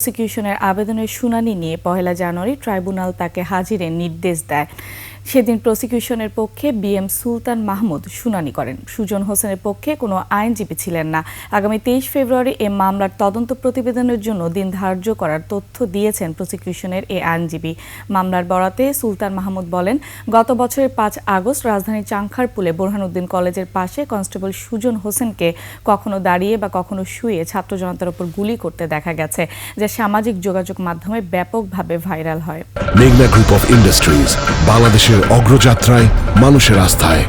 প্রসিকিউশনের আবেদনের শুনানি নিয়ে পহেলা জানুয়ারি ট্রাইব্যুনাল তাকে হাজিরের নির্দেশ দেয়। সেদিন প্রসিকিউশনের পক্ষে বিএম সুলতান মাহমুদ শুনানি করেন। সুজন হোসেনের পক্ষে কোনো আইনজীবী ছিলেন না। আগামী তেইশ ফেব্রুয়ারি এ মামলার তদন্ত প্রতিবেদনের জন্য দিন ধার্য করার তথ্য দিয়েছেন প্রসিকিউশনের এ আইনজীবী। মামলার বরাতে সুলতান মাহমুদ বলেন, গত বছরের পাঁচ আগস্ট রাজধানীর চাংখারপুলে বোরহানুদ্দিন কলেজের পাশে কনস্টেবল সুজন হোসেনকে কখনো দাঁড়িয়ে বা কখনো শুয়ে ছাত্র জনতার উপর গুলি করতে দেখা গেছে, যা সামাজিক যোগাযোগ মাধ্যমে ব্যাপকভাবে ভাইরাল হয়। মেঘনা গ্রুপ অফ ইন্ডাস্ট্রিজ, বাংলাদেশের অগ্রযাত্রায় মানুষের আস্থায়।